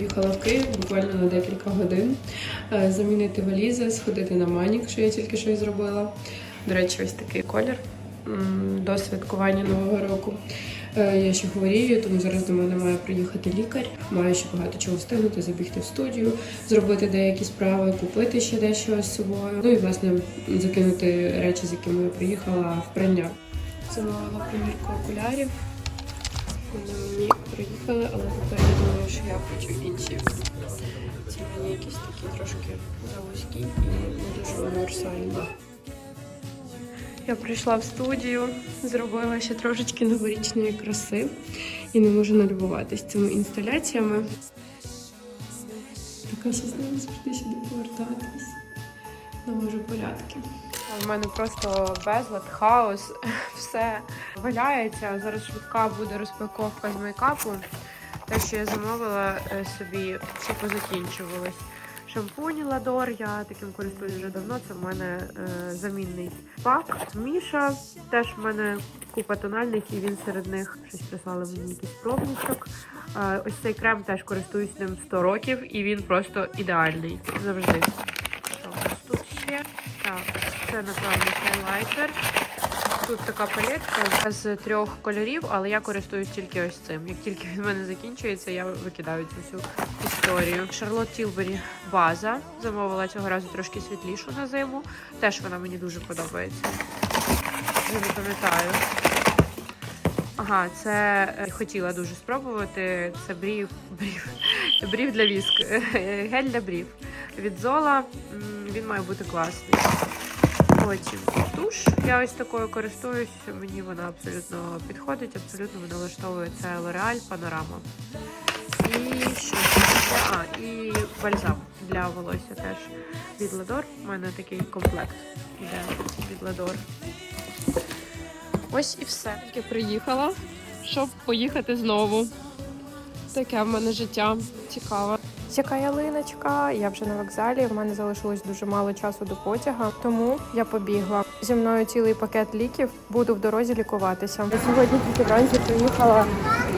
Їхала в Київ буквально на декілька годин е, замінити валізи, сходити на манік, що я тільки що й зробила. До речі, ось такий колір до святкування Нового року. Е, Я ще хворію, тому зараз до мене має приїхати лікар. Маю ще багато чого встигнути, забігти в студію, зробити деякі справи, купити ще дещо з собою. Ну і власне закинути речі, з якими я приїхала в прання. Замовила примірку окулярів. Вони мені приїхали, але тепер я думаю, що я хочу інші. Ці мені якісь такі трошки завузькі і не дуже універсальні. Я прийшла в студію, зробила ще трошечки новорічної краси і не можу налюбуватись цими інсталяціями. Така сосна завжди сюди повертатись. Навожу порядки. У мене просто безлад, хаос, все валяється. Зараз швидка буде розпаковка з мейкапу. Те, що я замовила е, собі, що позакінчувалось. Шампунь Ладор, я таким користуюсь вже давно. Це в мене е, замінний пак. Міша теж в мене купа тональних, і він серед них щось прислали мені якийсь пробничок. Е, ось цей крем теж користуюсь ним 100 років, і він просто ідеальний завжди. Що у нас тут ще? Так, це напевно хайлайтер. Тут така палетка з трьох кольорів, але я користуюсь тільки ось цим. Як тільки він в мене закінчується, я викидаю цю всю історію. Шарлот Тілбері база. Замовила цього разу трошки світлішу на зиму. Теж вона мені дуже подобається. Я не пам'ятаю. Ага, це е, хотіла дуже спробувати. Це брів, брів, брів для віск. Гель для брів. Від Зола він має бути класний. Потім туш. Я ось такою користуюсь. Мені вона абсолютно підходить, абсолютно мене влаштовує. Це L'Oreal Panorama. І що? А, і бальзам для волосся теж від Ладор. У мене такий комплект іде від Ладор. Ось і все. Тільки приїхала, щоб поїхати знову. Таке в мене життя цікаве. Яка ялиночка? Я вже на вокзалі. В мене залишилось дуже мало часу до потяга, тому я побігла. Зі мною цілий пакет ліків. Буду в дорозі лікуватися. Я сьогодні тільки вранці приїхала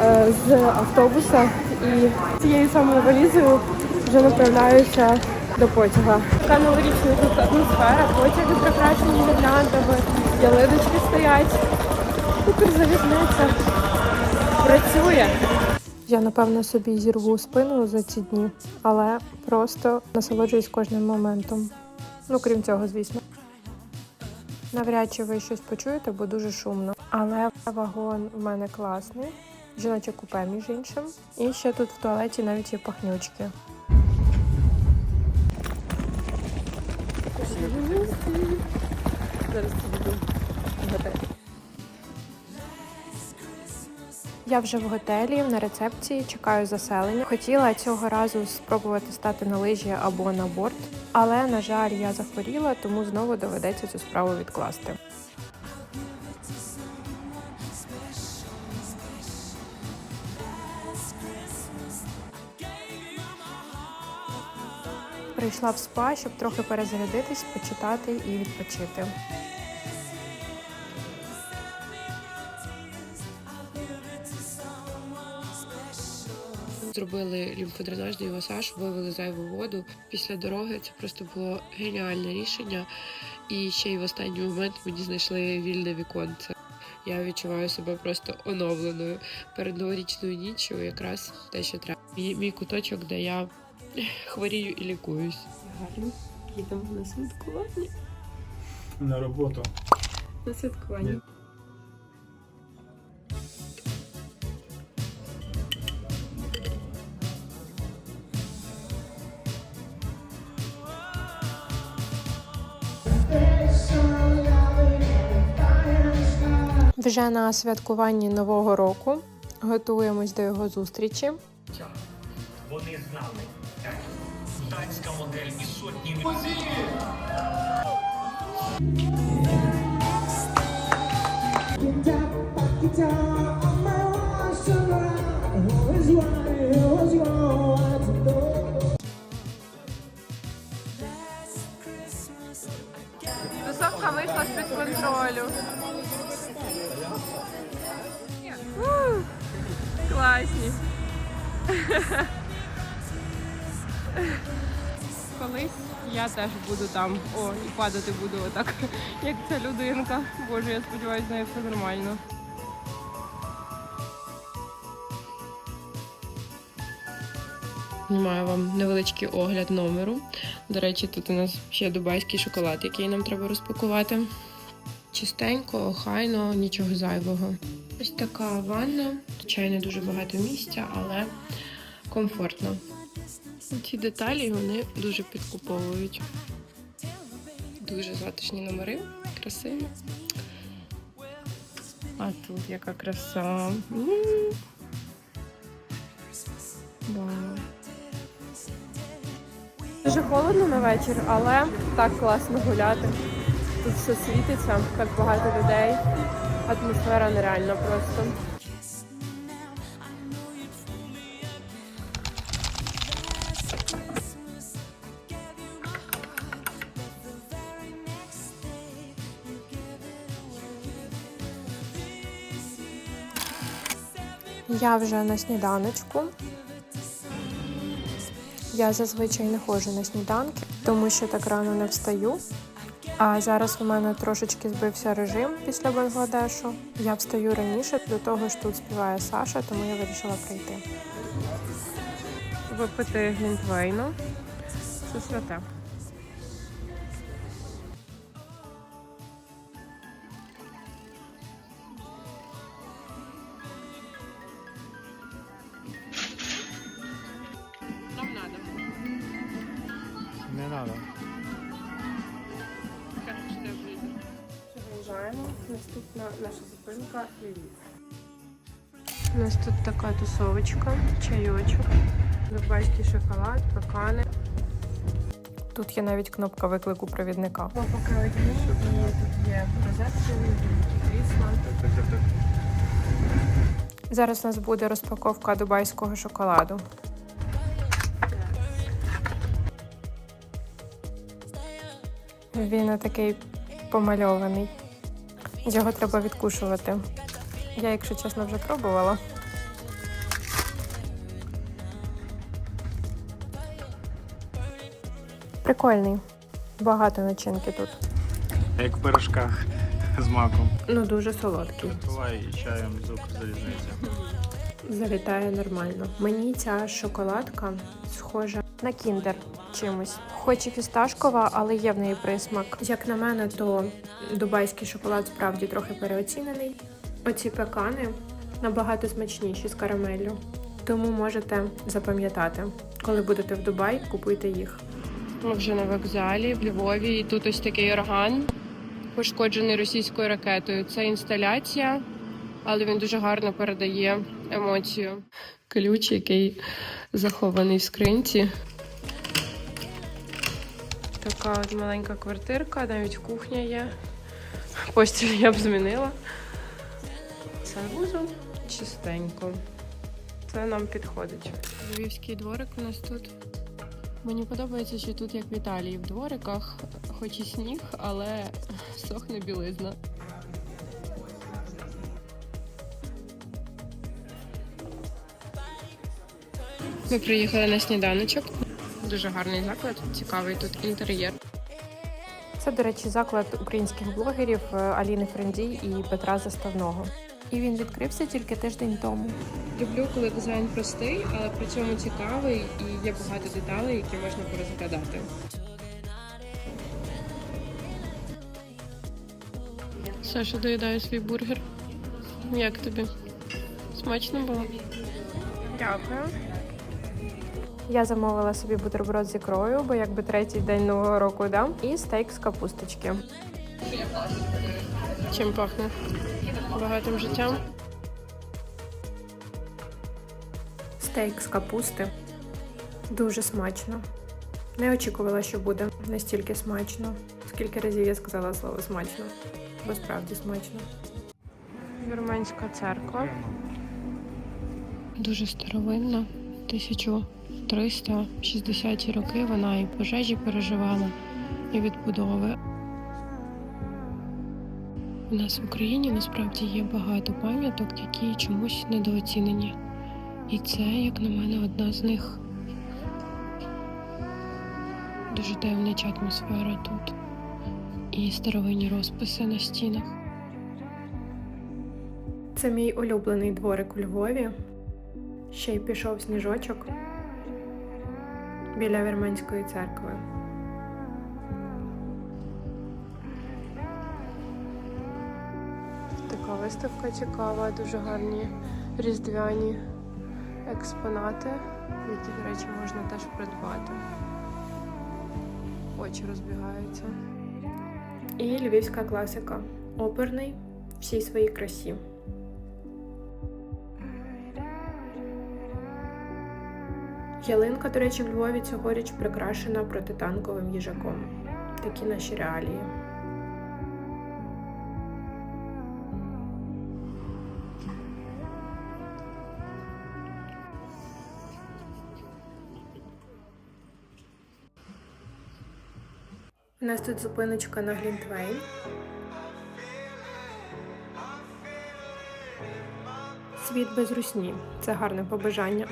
е, з автобуса і цією самою валізою вже направляюся до потяга. Така новорічна тут атмосфера, потяги прикрашені гірляндами, ялиночки стоять. Укрзалізниця працює. Я напевно собі зірву спину за ці дні, але просто насолоджуюсь кожним моментом. Ну, крім цього, звісно. Навряд чи ви щось почуєте, бо дуже шумно. Але вагон в мене класний, жіноче купе, між іншим. І ще тут в туалеті навіть є пахнючки. Зараз буду готель. Я вже в готелі на рецепції чекаю заселення. Хотіла цього разу спробувати стати на лижі або на борт, але на жаль, я захворіла, тому знову доведеться цю справу відкласти. Прийшла в спа, щоб трохи перезарядитись, почитати і відпочити. Зробили лімфодренажний масаж, вивели зайву воду. Після дороги це просто було геніальне рішення. І ще й в останній момент мені знайшли вільне віконце. Я відчуваю себе просто оновленою перед новорічною ніччю, якраз те, що треба. Мій, мій куточок, де я хворію і лікуюсь. Гарно їдемо на святкування. На роботу. На святкування. Вже на святкуванні Нового року готуємось до його зустрічі. Вони знали. Данська модель і сотні буду там. О, і падати буду отак, як ця людинка. Боже, я сподіваюся, з нею все нормально. Знімаю вам невеличкий огляд номеру. До речі, тут у нас ще дубайський шоколад, який нам треба розпакувати. Чистенько, охайно, нічого зайвого. Ось така ванна. Звичайно, дуже багато місця, але комфортно. Ці деталі вони дуже підкуповують. Дуже затишні номери, красиві. А тут яка краса. М. Вау. Дуже холодно на вечір, але так класно гуляти. Тут все світиться, так багато людей. Атмосфера нереальна просто. Я вже на сніданочку. Я зазвичай не ходжу на сніданки, тому що так рано не встаю. А зараз у мене трошечки збився режим після Бангладешу. Я встаю раніше, до того ж тут співає Саша, тому я вирішила прийти. Випити глінтвейну. Це святе. Наступна наша зупинка Львів. У нас тут така тусовочка, чайочок, дубайський шоколад, пекани. Тут є навіть кнопка виклику провідника. Поки одні, і тут є розетки, крісла. Зараз у нас буде розпаковка дубайського шоколаду. Він такий помальований. Його треба відкушувати. Я, якщо чесно, вже пробувала. Прикольний. Багато начинки тут. Як в пирожках з маком. Ну, дуже солодкий. Буває і чаєм з залізниця. Залітає нормально. Мені ця шоколадка схожа на кіндер чимось. Хоч і фісташкова, але є в неї присмак. Як на мене, то дубайський шоколад справді трохи переоцінений. Оці пекани набагато смачніші з карамеллю. Тому можете запам'ятати, коли будете в Дубаї, купуйте їх. Ми вже на вокзалі в Львові, і тут ось такий орган, пошкоджений російською ракетою. Це інсталяція, але він дуже гарно передає емоцію. Ключ, який захований в скринці. Така от маленька квартирка, навіть кухня є. Постіль я б змінила. Санвузол чистенько. Це нам підходить. Львівський дворик у нас тут. Мені подобається, що тут, як в Італії, в двориках, хоч і сніг, але сохне білизна. Ми приїхали на сніданочок. Дуже гарний заклад, цікавий тут інтер'єр. Це, до речі, заклад українських блогерів е, Аліни Френдій і Петра Заставного. І він відкрився тільки тиждень тому. Люблю, коли дизайн простий, але при цьому цікавий і є багато деталей, які можна порозглядати. Саша доїдає свій бургер. Як тобі? Смачно було? Дякую. Я замовила собі бутерброд з ікрою, бо якби третій день нового року дам, і стейк з капусточки. Чим пахне? Багатим життям. Стейк з капусти. Дуже смачно. Не очікувала, що буде настільки смачно. Скільки разів я сказала слово смачно, бо справді смачно. Вірменська церква. Дуже старовинна. 1360 роки вона і пожежі переживала, і відбудови. У нас в Україні насправді є багато пам'яток, які чомусь недооцінені. І це, як на мене, одна з них. Дуже таємнича атмосфера тут. І старовинні розписи на стінах. Це мій улюблений дворик у Львові. Ще й пішов сніжочок біля Вірменської церкви. Така виставка цікава, дуже гарні різдвяні експонати, які, до речі, можна теж придбати. Очі розбігаються. І львівська класика. Оперний всій своїй красі. Ялинка, до речі, в Львові цьогоріч прикрашена протитанковим їжаком. Такі наші реалії. У нас тут зупиночка на Глінтвейн. Світ без русні. Це гарне побажання.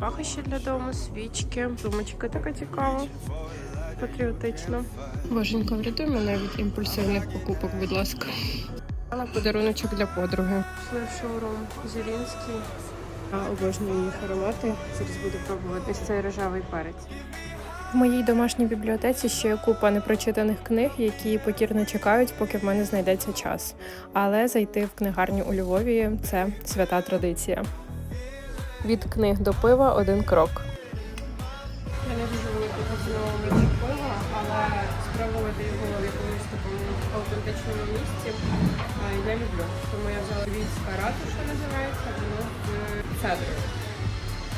Пахощі для дому, свічки, сумочка така цікава, патріотична. Боженька, врятуй мене від імпульсивних покупок, будь ласка. Але подаруночок для подруги. Пішли в шоурум Зелінський. Я обожнюю їх аромати. Зараз буду пробувати цей рожевий перець. В моїй домашній бібліотеці ще є купа непрочитаних книг, які покірно чекають, поки в мене знайдеться час. Але зайти в книгарню у Львові це свята традиція. Від книг до пива один крок. Я не дуже велика поціновувача пива, але спробувати його в якомусь такому автентичному місці е, я люблю. Тому я взяла львівська ратуша називається, воно в цедру.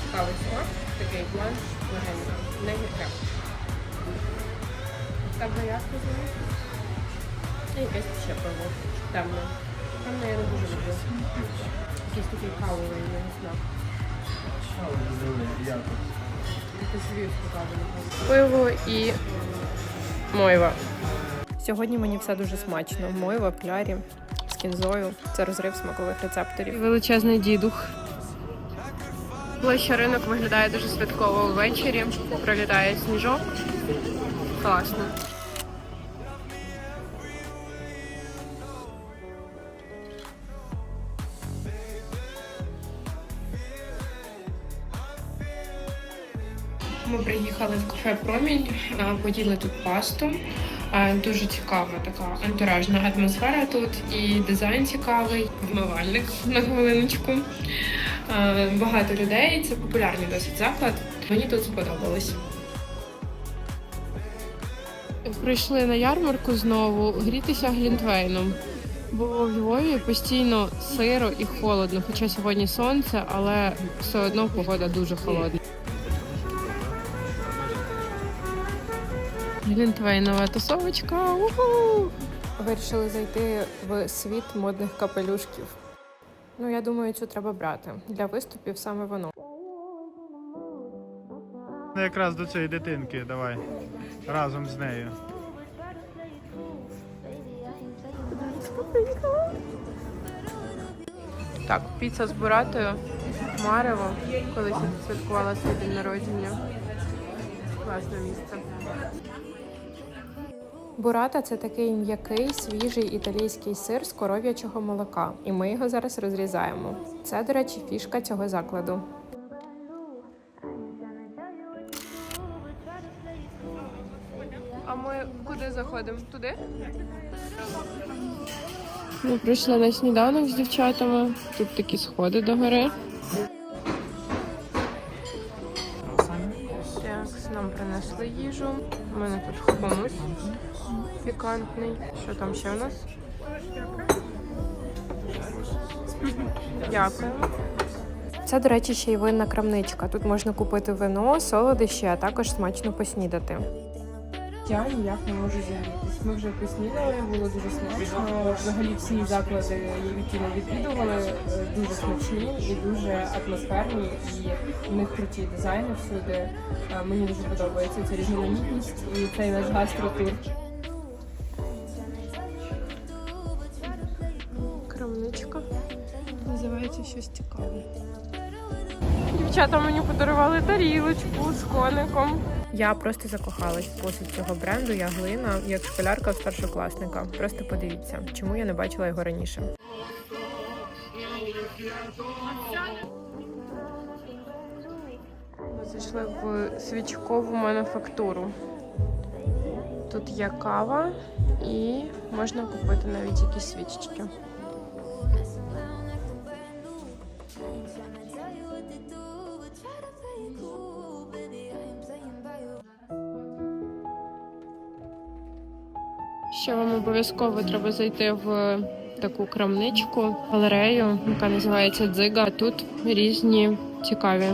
Цікавий смак, такий бланш легенький, не гірке. Така як називається? І якесь ще пиво. Темне. Темне я не дуже люблю. Якийсь такий кавовий, я не знаю. Пиво і мойва. Сьогодні мені все дуже смачно. Мойва в клярі з кінзою. Це розрив смакових рецепторів. Величезний дідух. Площа ринок виглядає дуже святково ввечері. Пролітає сніжок. Класно. Ми приїхали в кафе Промінь, а, поїли тут пасту. Дуже цікава така антуражна атмосфера тут і дизайн цікавий, вмивальник на хвилиночку. Багато людей, це популярний досить заклад. Мені тут сподобалось. Прийшли на ярмарку знову грітися глінтвейном. Бо в Львові постійно сиро і холодно, хоча сьогодні сонце, але все одно погода дуже холодна. Глінтвейнова тусовочка. Уху! Вирішили зайти в світ модних капелюшків. Ну, я думаю, цю треба брати. Для виступів саме воно. Ну, Якраз до цієї дитинки давай. Разом з нею. Так, піца з буратою, Марево, колись я святкувала свій день народження. Класне місце. Бурата це такий м'який, свіжий італійський сир з коров'ячого молока, і ми його зараз розрізаємо. Це, до речі, фішка цього закладу. А ми куди заходимо? Туди? Ми прийшли на сніданок з дівчатами. Тут такі сходи до гори. Так, нам принесли їжу. У мене тут хумус пікантний. Що там ще у нас? Дякую. Це, до речі, ще й винна крамничка. Тут можна купити вино, солодощі, а також смачно поснідати. Я ніяк не можу зігрітись. Ми вже поснідали, було дуже смачно. Взагалі всі заклади, які ми відвідували, е, дуже смачні і дуже атмосферні. І в них круті дизайни всюди. Е, Мені дуже подобається ця різноманітність і цей наш гастротур. Щось цікаве. Дівчата мені подарували тарілочку з коником. Я просто закохалась в посуд цього бренду. Я глина, як школярка в старшокласника. Просто подивіться, чому я не бачила його раніше. Ми зайшли в свічкову мануфактуру. Тут є кава і можна купити навіть якісь свічечки. Ще вам обов'язково треба зайти в таку крамничку, галерею, яка називається Дзига. Тут різні цікаві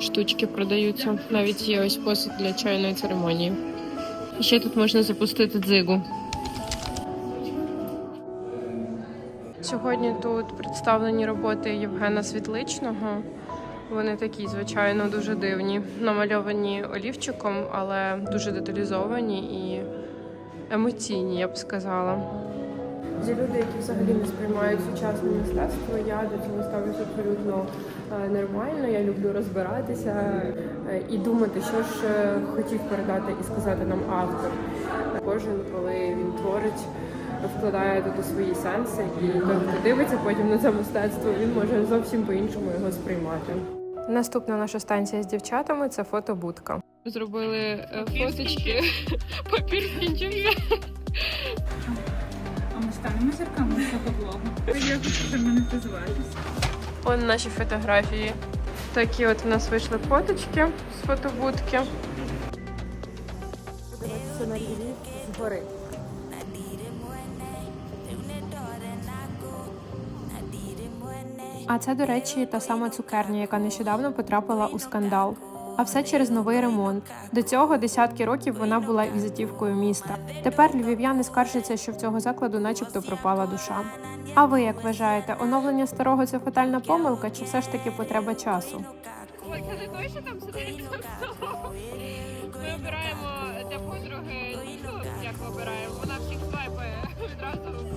штучки продаються. Навіть є ось посуд для чайної церемонії. І ще тут можна запустити дзигу. Сьогодні тут представлені роботи Євгена Світличного. Вони такі, звичайно, дуже дивні, намальовані олівчиком, але дуже деталізовані і емоційні, я б сказала. Є люди, які взагалі не сприймають сучасне мистецтво. Я до цього ставлюся абсолютно е, нормально. Я люблю розбиратися е, і думати, що ж е, хотів передати і сказати нам автор. Кожен, коли він творить, вкладає туди свої сенси, і той, хто дивиться потім на це мистецтво, він може зовсім по-іншому його сприймати. Наступна наша станція з дівчатами це фотобудка. Зробили е, фоточки. Папір скінчився. А ми станемо зірками фотоблогу. Я хочу монетизуватися. Он наші фотографії. Такі от у нас вийшли фоточки з фотобудки. Подивитися на Львів згори. А це, до речі, та сама цукерня, яка нещодавно потрапила у скандал. А все через новий ремонт. До цього десятки років вона була візитівкою міста. Тепер львів'яни скаржаться, що в цього закладу, начебто, пропала душа. А ви як вважаєте, оновлення старого це фатальна помилка, чи все ж таки потреба часу? Там сидить. Ми обираємо для подруги, ну, як обираємо, вона всіх свайпає відразу,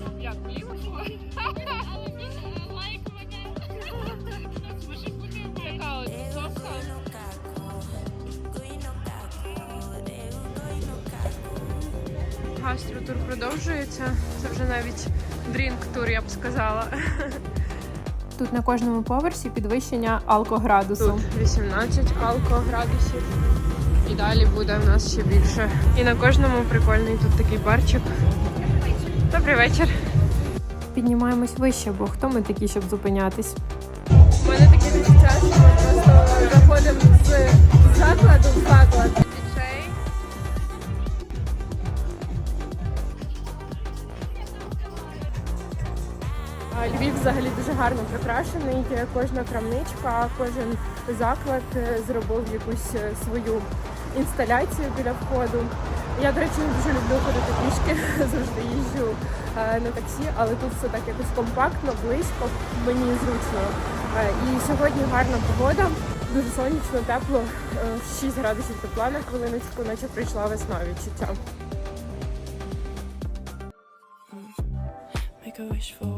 Гастротур продовжується. Це вже навіть дрінк-тур, я б сказала. Тут на кожному поверсі підвищення алкоградусу. Тут 18 алкоградусів. І далі буде в нас ще більше. І на кожному прикольний тут такий барчик. Добрий вечір. Піднімаємось вище, бо хто ми такі, щоб зупинятись? У мене таке відчуття, що ми просто заходимо з закладу в заклад. Гарно прикрашений. Кожна крамничка, кожен заклад е, зробив якусь е, свою інсталяцію біля входу. Я, до речі, дуже люблю ходити пішки, завжди їжджу е, на таксі, але тут все так якось компактно, близько, мені зручно. Е, І сьогодні гарна погода, дуже сонячно, тепло, е, 6 градусів тепла на хвилиночку, наче прийшла весна відчуття. Make a wish for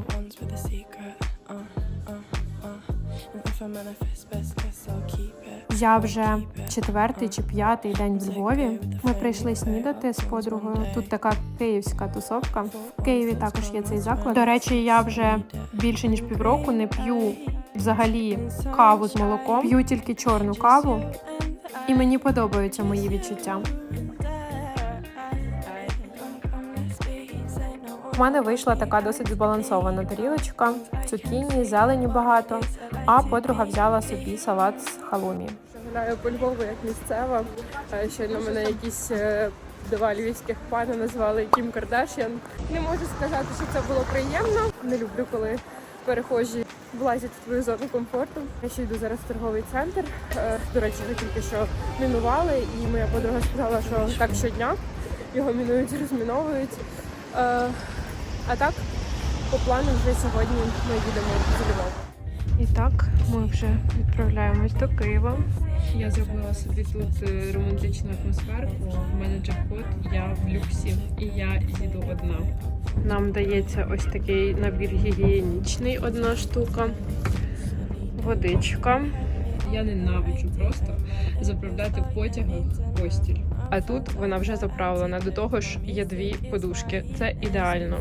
Я вже четвертий чи п'ятий день в Львові. Ми прийшли снідати з подругою. Тут така київська тусовка. В Києві також є цей заклад. До речі, я вже більше ніж півроку не п'ю взагалі каву з молоком. П'ю тільки чорну каву, і мені подобаються мої відчуття. У мене вийшла така досить збалансована тарілочка, цукіні, зелені багато, а подруга взяла собі салат з халумі. Гуляю по Львову як місцева. Е, Щойно мене якісь е, два львівських пана назвали Кім Кардашян. Не можу сказати, що це було приємно. Не люблю, коли перехожі влазять в твою зону комфорту. Я ще йду зараз в торговий центр. Е, До речі, його тільки що мінували, і моя подруга сказала, що так щодня його мінують, розміновують. Е, А так, по плану вже сьогодні ми їдемо в Львов. І так, ми вже відправляємось до Києва. Я зробила собі тут е, романтичну атмосферку. У мене джекпот, я в люксі і я їду одна. Нам дається ось такий набір гігієнічний, одна штука. водичка. Я ненавиджу просто заправляти в потягах постіль. А тут вона вже заправлена. До того ж, є дві подушки. Це ідеально.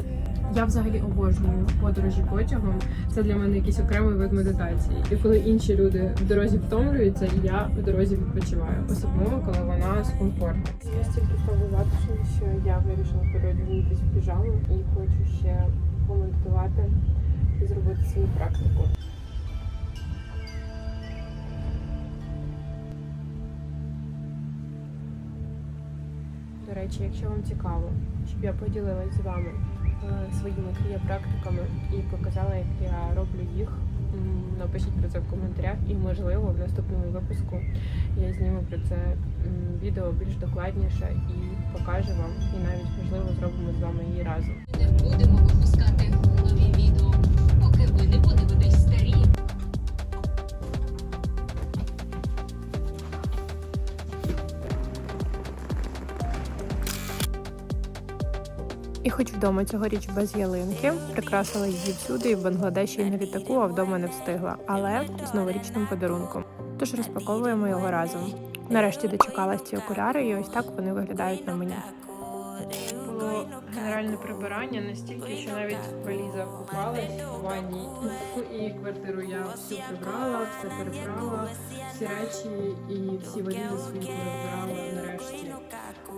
Я взагалі обожнюю подорожі потягом. Це для мене якийсь окремий вид медитації. І коли інші люди в дорозі втомлюються, я в дорозі відпочиваю, особливо коли вона з комфортом. Я стільки впливатися, що я вирішила переодягнутися в піжаму і хочу ще помедитувати і зробити свою практику. До речі, якщо вам цікаво, щоб я поділилась з вами своїми кріопрактиками і показала, як я роблю їх, напишіть про це в коментарях, і можливо в наступному випуску я зніму про це відео більш докладніше і покажу вам, і навіть можливо зробимо з вами її разом. Не будемо випускати нові відео, поки ви не подивитесь І хоч вдома цьогоріч без ялинки, прикрасила її всюди, і в Бангладеші, і на літаку, а вдома не встигла, але з новорічним подарунком. Тож розпаковуємо його разом. Нарешті дочекалась ці окуляри, і ось так вони виглядають на мені. Було прибирання настільки, що навіть валіза купалась у ванні. І квартиру я всю прибрала, все перебрала, всі речі і всі валізи свої перебирала нарешті.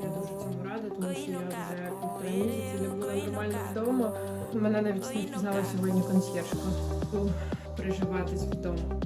Я дуже цьому рада, тому що я вже півтора місяці не була нормально вдома. Мене навіть не впізнала сьогодні консьєржка. Приживатись вдома.